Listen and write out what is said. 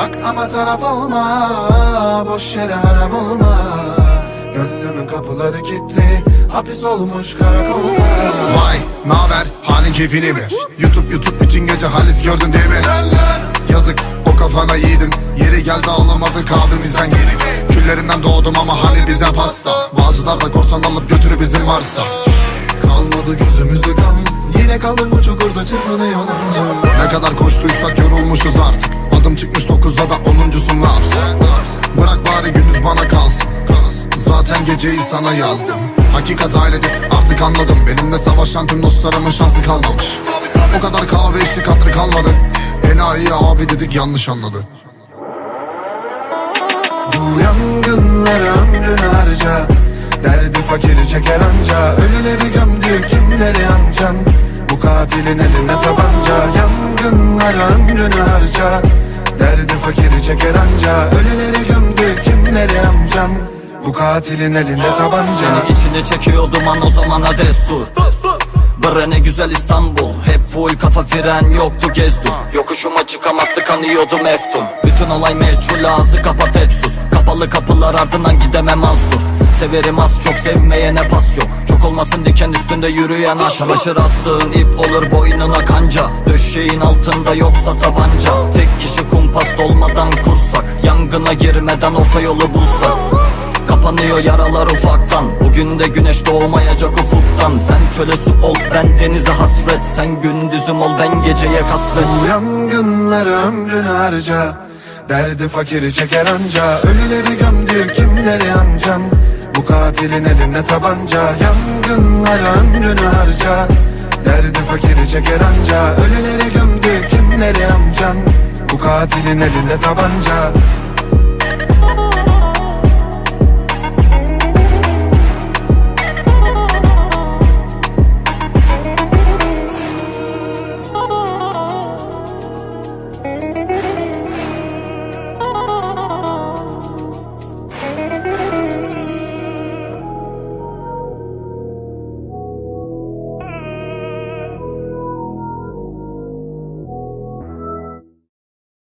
Bak ama taraf olma Boş yere harap olma. Gönlümün kapıları kilitli Hapis olmuş karakolda Vay naber? Halin keyfini mi? YouTube YouTube bütün gece halis gördün değil mi? Yazık o kafana yiğidin. Yeri geldi ağlamadık abimizden yedik Küllerinden doğdum ama hani bize pasta. Bağcılar da korsan alıp götürü bizim varsa Kalmadı gözümüzde kan Yine kaldım bu çukurda çırpınıyor onunca Ne kadar koştuysak yorulmuşuz artık Adım çıkmış dokuzda da onuncusun ne Bırak bari gündüz bana kalsın. Zaten geceyi sana yazdım. Hakikat ailedir artık anladım. Benimle savaşan tüm dostlarımın şansı kalmamış. O kadar kahve içtik hatırı kalmadı. Enayi abi dedik yanlış anladı. Bu yangınlara ömrünü harca. Derdi fakiri çeker anca. Ölüleri gömdü kimleri ancan? Bu katilin eline tabanca. Yangınlara ömrünü harca Derdi fakiri çeker anca. Ölüleri gömdü kimleri ancan Bu katilin eline tabanca. Seni içine çekiyor duman o zamana destur. Bre ne güzel İstanbul. Hep full kafa fren yoktu gezdur Yokuşuma çıkamazdı kanıyordum eftum Bütün olay meçhul ağzı kapat et sus. Kapalı kapılar ardından gidemem az dur Severim az çok sevmeyene pas yok. Çok olmasın diken üstünde yürüyen aşk. Çamaşır astığın ip olur boynuna kanca. Döşeğin altında yoksa tabanca. Tek kişi kumpas dolmadan kursak. Yangına girmeden orta yolu bulsak. Kapanıyor yaralar ufaktan. Bugün de güneş doğmayacak ufuktan. Sen çöle su ol ben denize hasret. Sen gündüzüm ol ben geceye kasvet. Bu yangınlara ömrünü harca. Derdi fakiri çeker anca. Ölüleri gömdü kimleri ancan Bu katilin elinde tabanca Yangınlara ömrünü harca. Derdi fakiri çeker anca Ölüleri gömdü kimleri ancan Bu katilin elinde tabanca